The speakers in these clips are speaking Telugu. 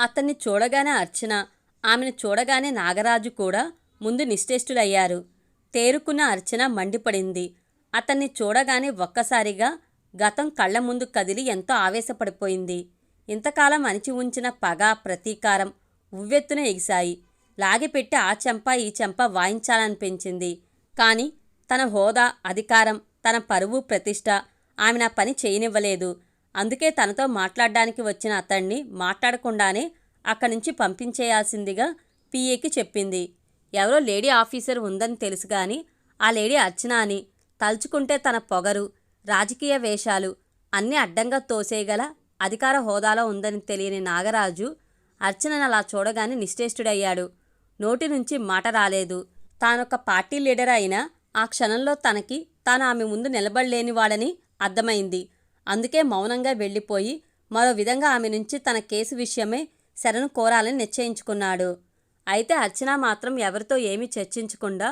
అతన్ని చూడగానే అర్చన ఆమెను చూడగానే నాగరాజు కూడా ముందు నిశ్చేష్టులయ్యారు తేరుకున్న అర్చన మండిపడింది. అతన్ని చూడగానే ఒక్కసారిగా గతం కళ్ళ ముందు కదిలి ఎంతో ఆవేశపడిపోయింది. ఇంతకాలం అణిచి ఉంచిన పగ ప్రతీకారం ఉవ్వెత్తున ఎగిశాయి. లాగిపెట్టి ఆ చెంప ఈ చెంప వాయించాలనిపించింది. కానీ తన హోదా అధికారం తన పరువు ప్రతిష్ట ఆమె నా పని చేయనివ్వలేదు. అందుకే తనతో మాట్లాడడానికి వచ్చిన అతన్ని మాట్లాడకుండానే అక్కడి నుంచి పంపించేయాల్సిందిగా పిఏకి చెప్పింది. ఎవరో లేడీ ఆఫీసర్ ఉందని తెలుసు గాని ఆ లేడీ అర్చన అని తలుచుకుంటే తన పొగరు రాజకీయ వేషాలు అన్నీ అడ్డంగా తోసేయగల అధికార హోదాలో ఉందని తెలియని నాగరాజు అర్చనను అలా చూడగానే నిశ్చేష్టుడయ్యాడు. నోటి నుంచి మాట రాలేదు. తానొక పార్టీ లీడర్ అయినా ఆ క్షణంలో తనకి తాను ఆమె ముందు నిలబడలేనివాడని అర్థమైంది. అందుకే మౌనంగా వెళ్ళిపోయి మరో విధంగా ఆమె నుంచి తన కేసు విషయమే శరణు కోరాలని నిశ్చయించుకున్నాడు. అయితే అర్చన మాత్రం ఎవరితో ఏమీ చర్చించకుండా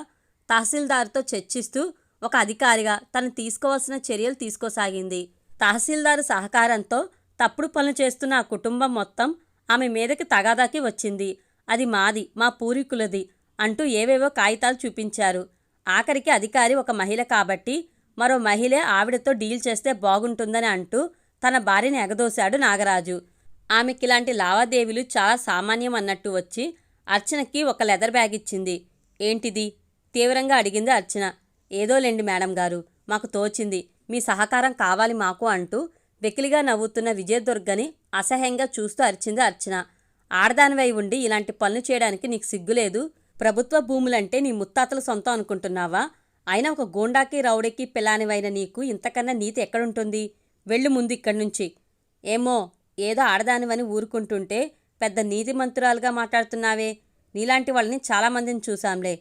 తహసీల్దార్తో చర్చిస్తూ ఒక అధికారిగా తను తీసుకోవాల్సిన చర్యలు తీసుకోసాగింది. తహసీల్దారు సహకారంతో తప్పుడు పనులు చేస్తున్న ఆ కుటుంబం మొత్తం ఆమె మీదకి తగాదాకి వచ్చింది. అది మాది మా పూర్వీకులది అంటూ ఏవేవో కాగితాలు చూపించారు. ఆఖరికి అధికారి ఒక మహిళ కాబట్టి మరో మహిళే ఆవిడతో డీల్ చేస్తే బాగుంటుందని అంటూ తన భార్యని ఎగదోశాడు నాగరాజు. ఆమెకిలాంటి లావాదేవీలు చాలా సామాన్యం అన్నట్టు వచ్చి అర్చనకి ఒక లెదర్ బ్యాగ్ ఇచ్చింది. ఏంటిది? తీవ్రంగా అడిగింది అర్చన. ఏదోలేండి మేడం గారు మాకు తోచింది. మీ సహకారం కావాలి మాకు అంటూ వెకిలిగా నవ్వుతున్న విజయదుర్గని అసహ్యంగా చూస్తూ అరిచింది అర్చన. ఆడదానివై ఉండి ఇలాంటి పనులు చేయడానికి నీకు సిగ్గులేదు? ప్రభుత్వ భూములంటే నీ ముత్తాతల సొంతం అనుకుంటున్నావా? అయినా ఒక గోండాకి రౌడీకి పిల్లానివైన నీకు ఇంతకన్నా నీతి ఎక్కడుంటుంది? వెళ్ళు ముందు ఇక్కడి నుంచి. ఏమో ఏదో ఆడదానివని ఊరుకుంటుంటే పెద్ద నీతిమంతురాలుగా మాట్లాడుతున్నావే. నీలాంటి వాళ్ళని చాలామందిని చూశాంలే.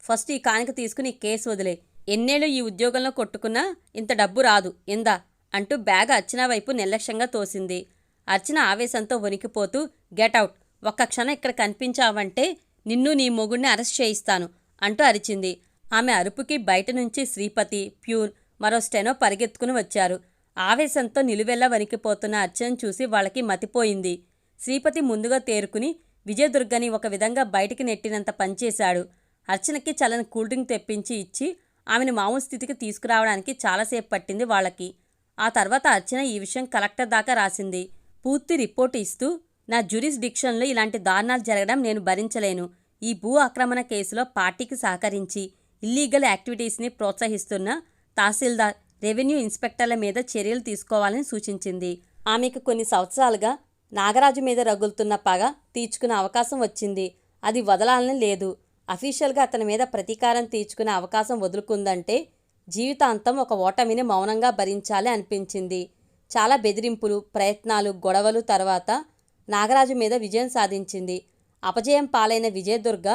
ఫస్ట్ ఈ కానుక తీసుకుని కేసు వదిలే. ఎన్నేళ్ళు ఈ ఉద్యోగంలో కొట్టుకున్నా ఇంత డబ్బు రాదు. ఇందా అంటూ బ్యాగ్ అర్చన వైపు నిర్లక్ష్యంగా తోసింది. అర్చన ఆవేశంతో వణికిపోతూ గెటౌట్ ఒక్క క్షణం ఇక్కడ కనిపించావంటే నిన్ను నీ మొగుడిని అరెస్ట్ చేయిస్తాను అంటూ అరిచింది. ఆమె అరుపుకి బయట నుంచి శ్రీపతి ప్యూన్ మరో స్టెనో పరిగెత్తుకుని వచ్చారు. ఆవేశంతో నిలువెల్లా వణికిపోతున్న అర్చన్ చూసి వాళ్ళకి మతిపోయింది. శ్రీపతి ముందుగా తేరుకుని విజయదుర్గని ఒక విధంగా బయటికి నెట్టినంత పనిచేశాడు. అర్చనకి చలని కూల్ డ్రింక్ తెప్పించి ఇచ్చి ఆమెను మామూలు స్థితికి తీసుకురావడానికి చాలాసేపు పట్టింది వాళ్ళకి. ఆ తర్వాత అర్చన ఈ విషయం కలెక్టర్ దాకా రాసింది. పూర్తి రిపోర్ట్ ఇస్తూ నా జ్యురిస్డిక్షన్లో ఇలాంటి దారుణాలు జరగడం నేను భరించలేను. ఈ భూ ఆక్రమణ కేసులో పార్టీకి సహకరించి ఇల్లీగల్ యాక్టివిటీస్ని ప్రోత్సహిస్తున్న తహసీల్దార్ రెవెన్యూ ఇన్స్పెక్టర్ల మీద చర్యలు తీసుకోవాలని సూచించింది. ఆమెకు కొన్ని సంవత్సరాలుగా నాగరాజు మీద రగులుతున్న పగ తీర్చుకునే అవకాశం వచ్చింది. అది వదలాలని లేదు. అఫీషియల్గా అతని మీద ప్రతీకారం తీర్చుకునే అవకాశం వదులుకుందంటే జీవితాంతం ఒక ఓటమిని మౌనంగా భరించాలి అనిపించింది. చాలా బెదిరింపులు ప్రయత్నాలు గొడవలు తర్వాత నాగరాజు మీద విజయం సాధించింది. అపజయం పాలైన విజయదుర్గ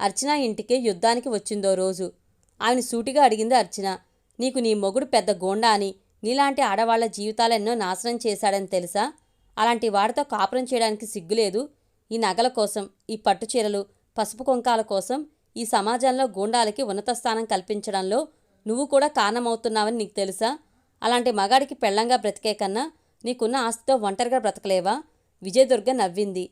అర్చన ఇంటికి యుద్ధానికి వచ్చిందో రోజు. ఆమెను సూటిగా అడిగింది అర్చన నీకు నీ మొగుడు పెద్ద గోండా అని నీలాంటి ఆడవాళ్ళ జీవితాలెన్నో నాశనం చేశాడని తెలుసా? అలాంటి వాడితో కాపురం చేయడానికి సిగ్గులేదు. ఈ నగల కోసం ఈ పట్టు చీరలు పసుపు కుంకాల కోసం ఈ సమాజంలో గూండాలకి ఉన్నత స్థానం కల్పించడంలో నువ్వు కూడా కారణమవుతున్నావని నీకు తెలుసా? అలాంటి మగాడికి పెళ్ళంగా బ్రతికే కన్నా నీకున్న ఆస్తితో ఒంటరిగా బ్రతకలేవా? విజయదుర్గ నవ్వింది.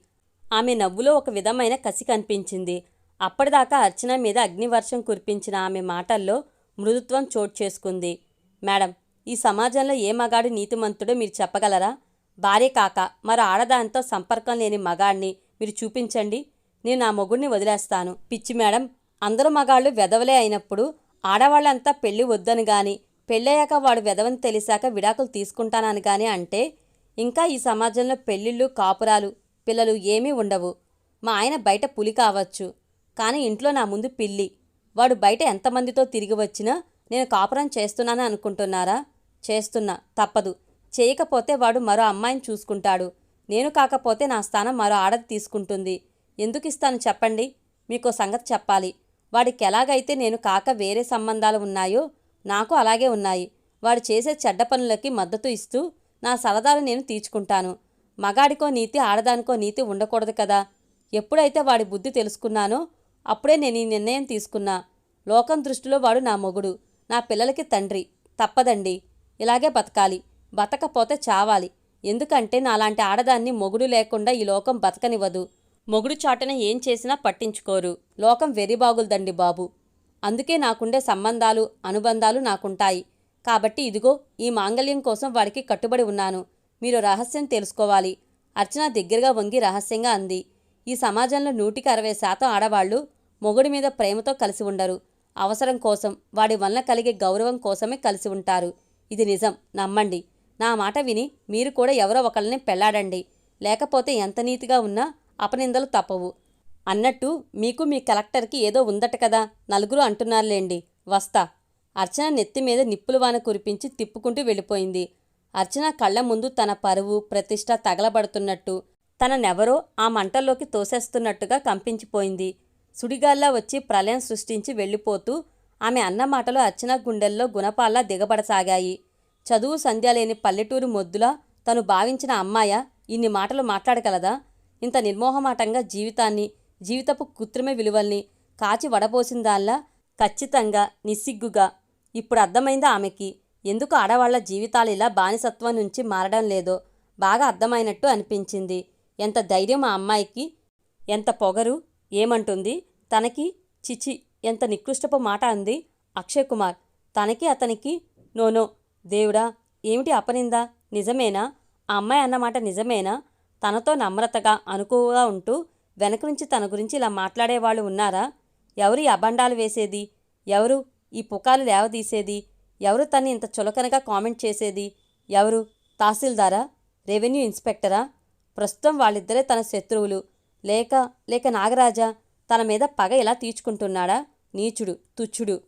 ఆమె నవ్వులో ఒక విధమైన కసి కనిపించింది. అప్పటిదాకా అర్చన మీద అగ్నివర్షం కురిపించిన ఆమె మాటల్లో మృదుత్వం చోటు చేసుకుంది. మేడం ఈ సమాజంలో ఏ మగాడు నీతిమంతుడో మీరు చెప్పగలరా? భార్య కాక మరో ఆడదానితో సంపర్కం లేని మగాడిని మీరు చూపించండి. నేను నా మొగుడిని వదిలేస్తాను. పిచ్చి మేడం అందరూ మగాళ్ళు వెదవలే అయినప్పుడు ఆడవాళ్ళంతా పెళ్ళి వద్దని గాని పెళ్ళయ్యాక వాడు వెదవని తెలిసాక విడాకులు తీసుకుంటానని కానీ అంటే ఇంకా ఈ సమాజంలో పెళ్ళిళ్ళు కాపురాలు పిల్లలు ఏమీ ఉండవు. మా ఆయన బయట పులి కావచ్చు. కానీ ఇంట్లో నా ముందు పిల్లి. వాడు బయట ఎంతమందితో తిరిగి వచ్చినా నేను కాపురం చేస్తున్నానని అనుకుంటున్నారా? చేస్తున్నా. తప్పదు. చేయకపోతే వాడు మరో అమ్మాయిని చూసుకుంటాడు. నేను కాకపోతే నా స్థానం మరో ఆడది తీసుకుంటుంది. ఎందుకు ఇస్తాను చెప్పండి? మీకో సంగతి చెప్పాలి. వాడికి ఎలాగైతే నేను కాక వేరే సంబంధాలు ఉన్నాయో నాకు అలాగే ఉన్నాయి. వాడు చేసే చెడ్డ పనులకి మద్దతు ఇస్తూ నా సరదాలు నేను తీర్చుకుంటాను. మగాడికో నీతి ఆడదానికో నీతి ఉండకూడదు కదా. ఎప్పుడైతే వాడి బుద్ధి తెలుసుకున్నానో అప్పుడే నేను ఈ నిర్ణయం తీసుకున్నా. లోకం దృష్టిలో వాడు నా మొగుడు. నా పిల్లలకి తండ్రి. తప్పదండి. ఇలాగే బతకాలి. బతకపోతే చావాలి. ఎందుకంటే నాలాంటి ఆడదాన్ని మొగుడు లేకుండా ఈ లోకం బతకనివ్వదు. మొగుడు చాటున ఏం చేసినా పట్టించుకోరు. లోకం వెరిబాగులదండి బాబు. అందుకే నాకుండే సంబంధాలు అనుబంధాలు నాకుంటాయి. కాబట్టి ఇదిగో ఈ మాంగళ్యం కోసం వాడికి కట్టుబడి ఉన్నాను. మీరు రహస్యం తెలుసుకోవాలి. అర్చన దగ్గరగా వంగి రహస్యంగా అంది. ఈ సమాజంలో నూటికి అరవై శాతం ఆడవాళ్ళు మొగుడి మీద ప్రేమతో కలిసి ఉండరు. అవసరం కోసం వాడి వలన కలిగే గౌరవం కోసమే కలిసి ఉంటారు. ఇది నిజం. నమ్మండి. నా మాట విని మీరు కూడా ఎవరో ఒకళ్ళని పెళ్ళాడండి. లేకపోతే ఎంత నీతిగా ఉన్నా అపనిందలు తప్పవు. అన్నట్టు మీకు మీ కలెక్టర్కి ఏదో ఉందట కదా నలుగురు అంటున్నారులేండి. వస్తా. అర్చన నెత్తి మీద నిప్పులు వాన కురిపించి తిప్పుకుంటూ వెళ్ళిపోయింది. అర్చన కళ్ళ ముందు తన పరువు ప్రతిష్ట తగలబడుతున్నట్టు తననెవరో ఆ మంటల్లోకి తోసేస్తున్నట్టుగా కంపించిపోయింది. సుడిగాల్లా వచ్చి ప్రళయం సృష్టించి వెళ్ళిపోతూ ఆమె అన్నమాటలు అర్చన గుండెల్లో గుణపాల్లా దిగబడసాగాయి. చదువు సంధ్య లేని పల్లెటూరు మొద్దులా తను భావించిన అమ్మాయ ఇన్ని మాటలు మాట్లాడగలదా? ఇంత నిర్మోహమాటంగా జీవితాన్ని జీవితపు కృత్రిమ విలువల్ని కాచి వడపోసిందాల్లా ఖచ్చితంగా నిస్సిగ్గుగా. ఇప్పుడు అర్థమైందా ఆమెకి? ఎందుకు ఆడవాళ్ళ జీవితాలు ఇలా బానిసత్వం నుంచి మారడం లేదో బాగా అర్థమైనట్టు అనిపించింది. ఎంత ధైర్యం ఆ అమ్మాయికి? ఎంత పొగరు? ఏమంటుంది? తనకి చిచి ఎంత నికృష్టపు మాట అంది? అక్షయ్ కుమార్ తనకి అతనికి నోనో దేవుడా ఏమిటి అపనిందా నిజమేనా? ఆ అమ్మాయి అన్నమాట నిజమేనా? తనతో నమ్రతగా అనుకువగా ఉంటూ వెనక నుంచి తన గురించి ఇలా మాట్లాడేవాళ్ళు ఉన్నారా? ఎవరు ఈ అబండాలు వేసేది? ఎవరు ఈ పుకాలు లేవదీసేది? ఎవరు తన్ని ఇంత చులకనగా కామెంట్ చేసేది? ఎవరు? తహసీల్దారా? రెవెన్యూ ఇన్స్పెక్టరా? ప్రస్తుతం వాళ్ళిద్దరే తన శత్రువులు. లేక లేక నాగరాజా తన మీద పగ ఎలా తీర్చుకుంటున్నాడా? నీచుడు తుచ్చుడు.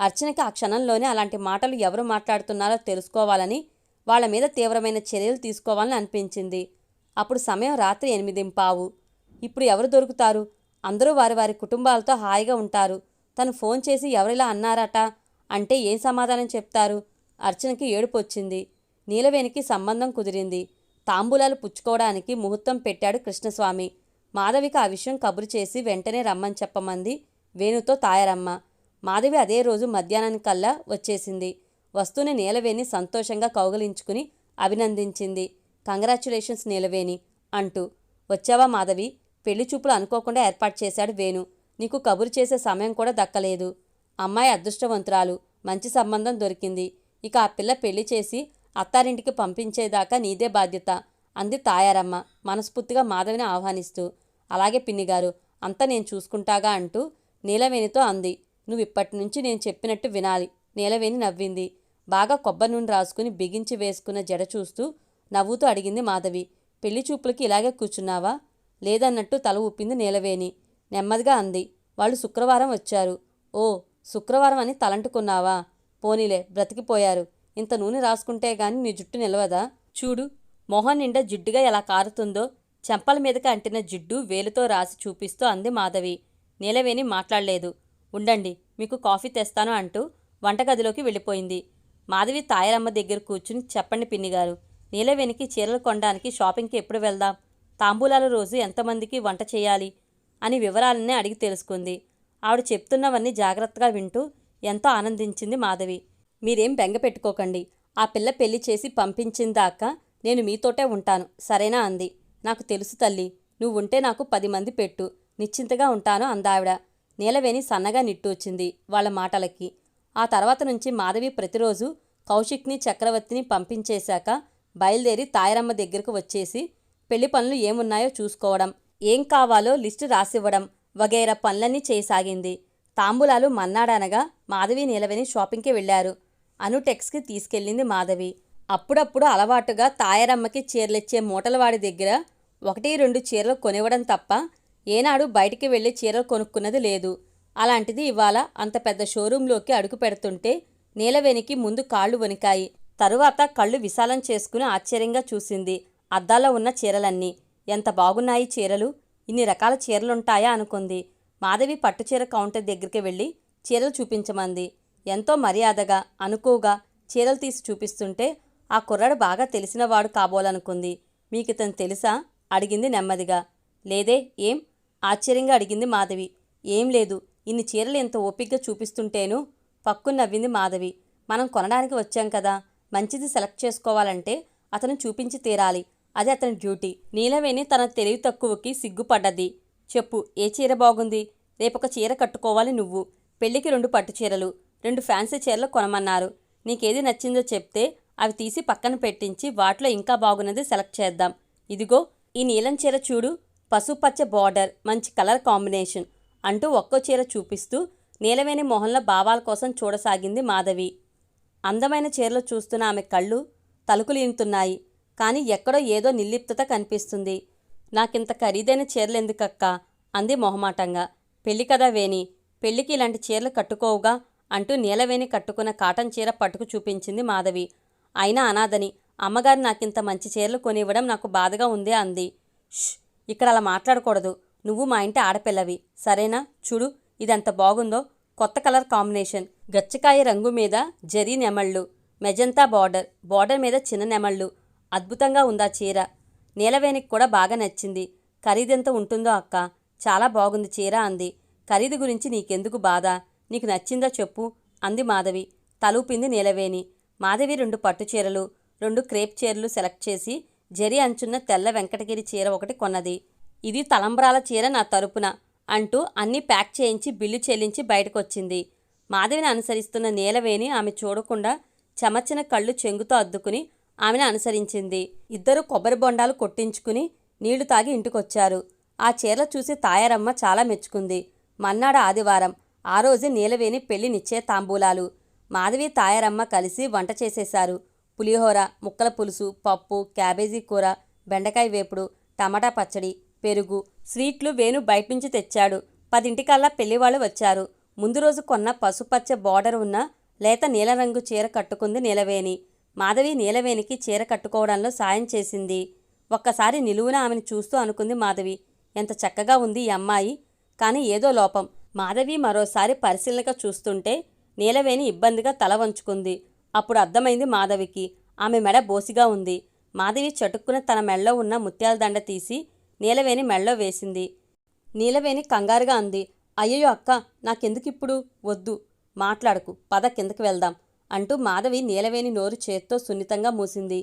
అర్చనకి ఆ క్షణంలోనే అలాంటి మాటలు ఎవరు మాట్లాడుతున్నారో తెలుసుకోవాలని వాళ్ళ మీద తీవ్రమైన చర్యలు తీసుకోవాలని అనిపించింది. అప్పుడు సమయం రాత్రి ఎనిమిదింపావు. ఇప్పుడు ఎవరు దొరుకుతారు? అందరూ వారి వారి కుటుంబాలతో హాయిగా ఉంటారు. తను ఫోన్ చేసి ఎవరిలా అన్నారట? అంటే ఏం సమాధానం చెప్తారు? అర్చనకి ఏడుపు వచ్చింది. నీలవేణికి సంబంధం కుదిరింది. తాంబూలాలు పుచ్చుకోవడానికి ముహూర్తం పెట్టాడు కృష్ణస్వామి. మాధవికి ఆ విషయం కబురు చేసి వెంటనే రమ్మని చెప్పమంది. వేణుతో తాయారమ్మ. మాధవి అదే రోజు మధ్యాహ్నానికల్లా వచ్చేసింది. వస్తూనే నీలవేణి సంతోషంగా కౌగలించుకుని అభినందించింది. కంగ్రాచ్యులేషన్స్ నీలవేణి అంటూ. వచ్చావా మాధవి? పెళ్ళి చూపులు అనుకోకుండా ఏర్పాటు చేశాడు వేణు. నీకు కబురు చేసే సమయం కూడా దక్కలేదు. అమ్మాయి అదృష్టవంతురాలు. మంచి సంబంధం దొరికింది. ఇక ఆ పిల్ల పెళ్ళి చేసి అత్తారింటికి పంపించేదాకా నీదే బాధ్యత అంది తాయారమ్మ మనస్ఫూర్తిగా మాధవిని ఆహ్వానిస్తూ. అలాగే పిన్నిగారు అంతా నేను చూసుకుంటాగా అంటూ నీలవేణితో అంది. నువ్వు ఇప్పటి నుంచి నేను చెప్పినట్టు వినాలి. నీలవేణి నవ్వింది. బాగా కొబ్బరి నూనె రాసుకుని బిగించి వేసుకున్న జడ చూస్తూ నవ్వుతూ అడిగింది మాధవి. పెళ్ళి చూపులకి ఇలాగే కూర్చున్నావా? లేదన్నట్టు తల ఊపింది నీలవేణి. నెమ్మదిగా అంది. వాళ్ళు శుక్రవారం వచ్చారు. ఓ శుక్రవారం అని తలంటుకున్నావా? పోనీలే బ్రతికిపోయారు. ఇంత నూనె రాసుకుంటే గాని నీ జుట్టు నిలవదా? చూడు మొహం నిండా జిడ్డుగా ఎలా కారుతుందో చెంపల మీదకి అంటిన జిడ్డు వేలుతో రాసి చూపిస్తూ అంది మాధవి. నీలవేణి మాట్లాడలేదు. ఉండండి మీకు కాఫీ తెస్తాను అంటూ వంటగదిలోకి వెళ్ళిపోయింది. మాధవి తాయరమ్మ దగ్గర కూర్చుని చెప్పండి పిన్నిగారు. నీలవేణికి చీరలు కొనడానికి షాపింగ్కి ఎప్పుడు వెళ్దాం? తాంబూలాల రోజు ఎంతమందికి వంట చేయాలి? అని వివరాలన్నీ అడిగి తెలుసుకుంది. ఆవిడ చెప్తున్నవన్నీ జాగ్రత్తగా వింటూ ఎంతో ఆనందించింది మాధవి. మీరేం బెంగ పెట్టుకోకండి. ఆ పిల్ల పెళ్ళి చేసి పంపించిందాకా నేను మీతోటే ఉంటాను. సరేనా? అంది. నాకు తెలుసు తల్లి నువ్వు ఉంటే నాకు పది మంది పెట్టు నిశ్చింతగా ఉంటాను అందావిడ. నీలవేణి సన్నగా నిట్టూచింది వాళ్ళ మాటలకి. ఆ తర్వాత నుంచి మాధవి ప్రతిరోజు కౌశిక్ని చక్రవర్తిని పంపించేశాక బయలుదేరి తాయరమ్మ దగ్గరకు వచ్చేసి పెళ్ళి పనులు ఏమున్నాయో చూసుకోవడం ఏం కావాలో లిస్టు రాసివ్వడం వగైరా పనులన్నీ చేయసాగింది. తాంబూలాలు మన్నాడనగా మాధవి నీలవేణి షాపింగ్కి వెళ్ళారు అనుటెక్స్కి తీసుకెళ్ళింది మాధవి. అప్పుడప్పుడు అలవాటుగా తాయరమ్మకి చీరలిచ్చే మూటలవాడి దగ్గర ఒకటి రెండు చీరలు కొనివ్వడం తప్ప ఏనాడు బయటికి వెళ్ళి చీరలు కొనుక్కున్నది లేదు. అలాంటిది ఇవాళ అంత పెద్ద షోరూంలోకి అడుగు పెడుతుంటే నీలవేణికి ముందు కాళ్ళు వణికాయి. తరువాత కళ్ళు విశాలం చేసుకుని ఆశ్చర్యంగా చూసింది. అద్దాలో ఉన్న చీరలన్నీ. ఎంత బాగున్నాయి చీరలు? ఇన్ని రకాల చీరలుంటాయా అనుకుంది. మాధవి పట్టుచీర కౌంటర్ దగ్గరికి వెళ్ళి చీరలు చూపించమంది. ఎంతో మర్యాదగా అనుకోగా చీరలు తీసి చూపిస్తుంటే ఆ కుర్రాడు బాగా తెలిసినవాడు కాబోలనుకుంది. మీకు ఇతను తెలుసా? అడిగింది నెమ్మదిగా. లేదే ఏం? ఆశ్చర్యంగా అడిగింది మాధవి. ఏం లేదు ఇన్ని చీరలు ఎంత ఓపిగ్గా చూపిస్తుంటేను? పక్కు నవ్వింది మాధవి. మనం కొనడానికి వచ్చాం కదా. మంచిది సెలెక్ట్ చేసుకోవాలంటే అతను చూపించి తీరాలి. అది అతని డ్యూటీ. నీలవేణి తన తెలివి తక్కువకి సిగ్గుపడ్డది. చెప్పు ఏ చీర బాగుంది? రేపొక చీర కట్టుకోవాలి నువ్వు. పెళ్ళికి రెండు పట్టు చీరలు రెండు ఫ్యాన్సీ చీరలు కొనమన్నారు. నీకేది నచ్చిందో చెప్తే అవి తీసి పక్కన పెట్టించి వాటిలో ఇంకా బాగున్నది సెలెక్ట్ చేద్దాం. ఇదిగో ఈ నీలం చీర చూడు. పసుపచ్చ బార్డర్. మంచి కలర్ కాంబినేషన్. అంటూ ఒక్కో చీర చూపిస్తూ నీలవేణి మొహంలో భావాల కోసం చూడసాగింది మాధవి. అందమైన చీరలు చూస్తున్న ఆమె కళ్ళు తలుకులీనుతున్నాయి. కానీ ఎక్కడో ఏదో నిర్లిప్తత కనిపిస్తుంది. నాకింత ఖరీదైన చీరలు ఎందుకక్క? అంది మొహమాటంగా. పెళ్ళి కదా వేణి. పెళ్ళికి ఇలాంటి చీరలు కట్టుకోవుగా? అంటూ నీలవేణి కట్టుకున్న కాటన్ చీర పట్టుకు చూపించింది మాధవి. అయినా అనాథని. అమ్మగారు నాకింత మంచి చీరలు కొనివ్వడం నాకు బాధగా ఉందే అంది. ష్ ఇక్కడ అలా మాట్లాడకూడదు. నువ్వు మా ఇంటి ఆడపిల్లవి. సరేనా? చూడు ఇదెంత బాగుందో? కొత్త కలర్ కాంబినేషన్. గచ్చకాయ రంగు మీద జరీ నెమళ్ళు. Magenta border. బార్డర్ మీద చిన్న నెమళ్ళు. అద్భుతంగా ఉందా చీర? నీలవేణికి కూడా బాగా నచ్చింది. ఖరీదెంత ఉంటుందో అక్క? చాలా బాగుంది చీర అంది. ఖరీదు గురించి నీకెందుకు బాధ? నీకు నచ్చిందా చెప్పు అంది మాధవి. తలూపింది నీలవేణి. మాధవి రెండు పట్టు చీరలు. రెండు క్రేప్ చీరలు సెలెక్ట్ చేసి జరి అంచున్న తెల్ల వెంకటగిరి చీర ఒకటి కొన్నది. ఇది తలంబ్రాల చీర నా తరపున అంటూ అన్నీ ప్యాక్ చేయించి బిల్లు చెల్లించి బయటకొచ్చింది. మాధవిని అనుసరిస్తున్న నీలవేణి ఆమె చూడకుండా చెమచిన కళ్ళు చెంగుతో అద్దుకుని ఆమెను అనుసరించింది. ఇద్దరు కొబ్బరి బొండాలు కొట్టించుకుని నీళ్ళు తాగి ఇంటికొచ్చారు. ఆ చీరలు చూసి తాయారమ్మ చాలా మెచ్చుకుంది. మన్నాడు ఆదివారం ఆ రోజే నీలవేణి పెళ్ళి నిచ్చే తాంబూలాలు మాధవి తాయారమ్మ కలిసి వంట చేసేశారు. పులిహోర ముక్కల పులుసు పప్పు క్యాబేజీ కూర బెండకాయ వేపుడు టమాటా పచ్చడి పెరుగు స్వీట్లు వేణు బయట నుంచి తెచ్చాడు. పదింటికల్లా పెళ్ళివాళ్ళు వచ్చారు. ముందు రోజు కొన్న పసుపచ్చ బార్డర్ ఉన్న లేత నీలరంగు చీర కట్టుకుంది నీలవేణి. మాధవి నీలవేణికి చీర కట్టుకోవడంలో సాయం చేసింది. ఒక్కసారి నిలువున ఆమెను చూస్తూ అనుకుంది మాధవి. ఎంత చక్కగా ఉంది ఈ అమ్మాయి. కానీ ఏదో లోపం. మాధవి మరోసారి పరిశీలనగా చూస్తుంటే నీలవేణి ఇబ్బందిగా తల వంచుకుంది. అప్పుడు అర్థమైంది మాధవికి. ఆమె మెడ బోసిగా ఉంది. మాధవి చటుక్కున తన మెడలో ఉన్న ముత్యాల దండ తీసి నీలవేణి మెడలో వేసింది. నీలవేణి కంగారుగా అంది అయ్యయ్యో అక్క నాకెందుకిప్పుడు? వద్దు మాట్లాడకు పద కిందకి వెళ్దాం అంటూ మాధవి నీలవేణి నోరు చేత్తో సున్నితంగా మూసింది.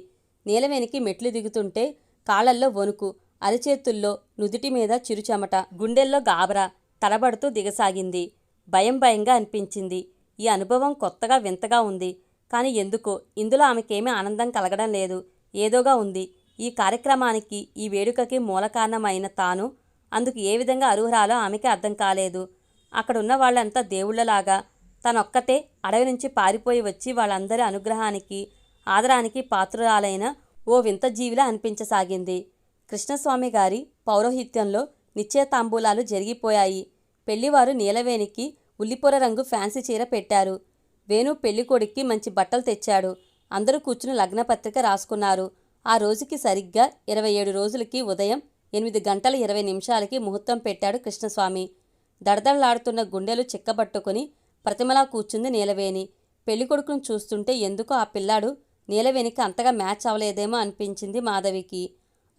నీలవేణికి మెట్లు దిగుతుంటే కాళ్ళల్లో వణుకు అరిచేతుల్లో నుదుటి మీద చిరుచెమట గుండెల్లో గాబరా తడబడుతూ దిగసాగింది. భయం భయంగా అనిపించింది. ఈ అనుభవం కొత్తగా వింతగా ఉంది. కానీ ఎందుకో? ఇందులో ఆమెకేమీ ఆనందం కలగడం లేదు. ఏదోగా ఉంది. ఈ కార్యక్రమానికి ఈ వేడుకకి మూల కారణమైన తాను. అందుకు ఏ విధంగా అర్హురాలో ఆమెకి అర్థం కాలేదు. అక్కడున్న వాళ్ళంతా దేవుళ్ళలాగా తనొక్కతే అడవి నుంచి పారిపోయి వచ్చి వాళ్ళందరి అనుగ్రహానికి ఆదరానికి పాత్రురాలైన ఓ వింత జీవిలా అనిపించసాగింది. కృష్ణస్వామి గారి పౌరోహిత్యంలో నిశ్చయతాంబూలాలు జరిగిపోయాయి. పెళ్ళివారు నీలవేణికి ఉల్లిపొర రంగు ఫ్యాన్సీ చీర పెట్టారు. వేణు పెళ్ళికొడుక్కి మంచి బట్టలు తెచ్చాడు. అందరూ కూర్చుని లగ్నపత్రిక రాసుకున్నారు. ఆ రోజుకి సరిగ్గా ఇరవై ఏడు రోజులకి ఉదయం ఎనిమిది గంటల ఇరవై నిమిషాలకి ముహూర్తం పెట్టాడు కృష్ణస్వామి. దడదడలాడుతున్న గుండెలు చిక్కబట్టుకుని ప్రతిమలా కూర్చుంది నీలవేణి. పెళ్ళికొడుకును చూస్తుంటే ఎందుకో ఆ పిల్లాడు నీలవేణికి అంతగా మ్యాచ్ అవ్వలేదేమో అనిపించింది మాధవికి.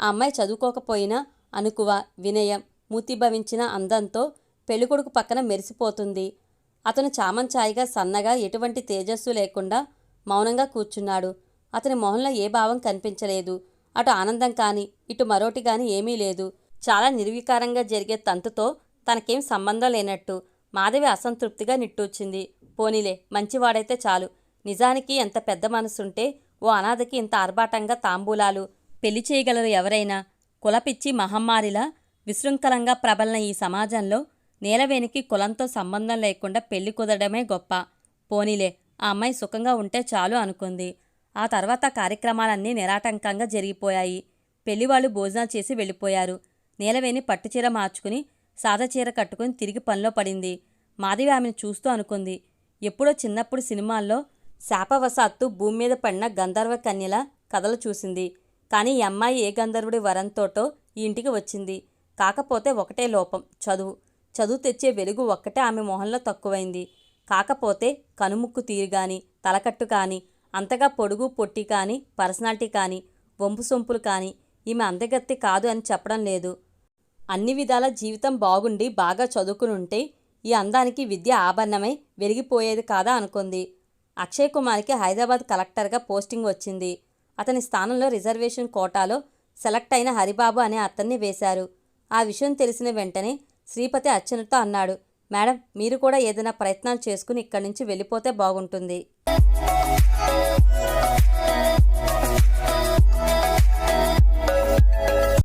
ఆ అమ్మాయి చదువుకోకపోయినా అనుకువ వినయం మూతిభవించిన అందంతో పెళ్ళికొడుకు పక్కన మెరిసిపోతుంది. అతను చామంచాయిగా సన్నగా ఎటువంటి తేజస్సు లేకుండా మౌనంగా కూర్చున్నాడు. అతని మొహంలో ఏ భావం కనిపించలేదు. అటు ఆనందం కానీ ఇటు మరోటి కానీ ఏమీ లేదు. చాలా నిర్వికారంగా జరిగే తంతుతో తనకేం సంబంధం లేనట్టు మాధవి అసంతృప్తిగా నిట్టూచింది పోనీలే మంచివాడైతే చాలు. నిజానికి ఎంత పెద్ద మనసుంటే ఓ అనాథకి ఇంత ఆర్భాటంగా తాంబూలాలు. పెళ్ళి చేయగలరు ఎవరైనా? కులపిచ్చి మహమ్మారిలా విశృంఖలంగా ప్రబలిన ఈ సమాజంలో నీలవేణికి కులంతో సంబంధం లేకుండా పెళ్ళి కుదరడమే గొప్ప. పోనీలే ఆ అమ్మాయి సుఖంగా ఉంటే చాలు అనుకుంది. ఆ తర్వాత కార్యక్రమాలన్నీ నిరాటంకంగా జరిగిపోయాయి. పెళ్ళివాళ్ళు భోజనాలు చేసి వెళ్ళిపోయారు. నీలవేణి పట్టుచీర మార్చుకుని సాదచీర కట్టుకుని తిరిగి పనిలో పడింది. మాధవి ఆమెను చూస్తూ అనుకుంది ఎప్పుడో చిన్నప్పుడు సినిమాల్లో శాపవశాత్తు భూమి మీద పడిన గంధర్వ కన్యల కథలు చూసింది. కానీ ఈ అమ్మాయి ఏ గంధర్వుడి వరంతోటో ఈ ఇంటికి వచ్చింది. కాకపోతే ఒకటే లోపం చదువు. చదువు తెచ్చే వెలుగు ఒక్కటే ఆమె మొహంలో తక్కువైంది. కాకపోతే కనుముక్కు తీరు కానీ తలకట్టు కానీ అంతగా పొడుగు పొట్టి కానీ పర్సనాలిటీ కానీ వంపు సొంపులు కానీ ఈమె అందగత్తి కాదు అని చెప్పడం లేదు. అన్ని విధాల జీవితం బాగుండి బాగా చదువుకుని ఉంటే ఈ అందానికి విద్య ఆభరణమై వెలిగిపోయేది కాదా అనుకుంది. అక్షయ్ కుమార్కి హైదరాబాద్ కలెక్టర్గా పోస్టింగ్ వచ్చింది. అతని స్థానంలో రిజర్వేషన్ కోటాలో సెలెక్ట్ అయిన హరిబాబు అనే అతన్ని వేశారు. ఆ విషయం తెలిసిన వెంటనే శ్రీపతి అర్చనతో అన్నాడు మేడం మీరు కూడా ఏదైనా ప్రయత్నాలు చేసుకుని ఇక్కడి నుంచి వెళ్ళిపోతే బాగుంటుంది.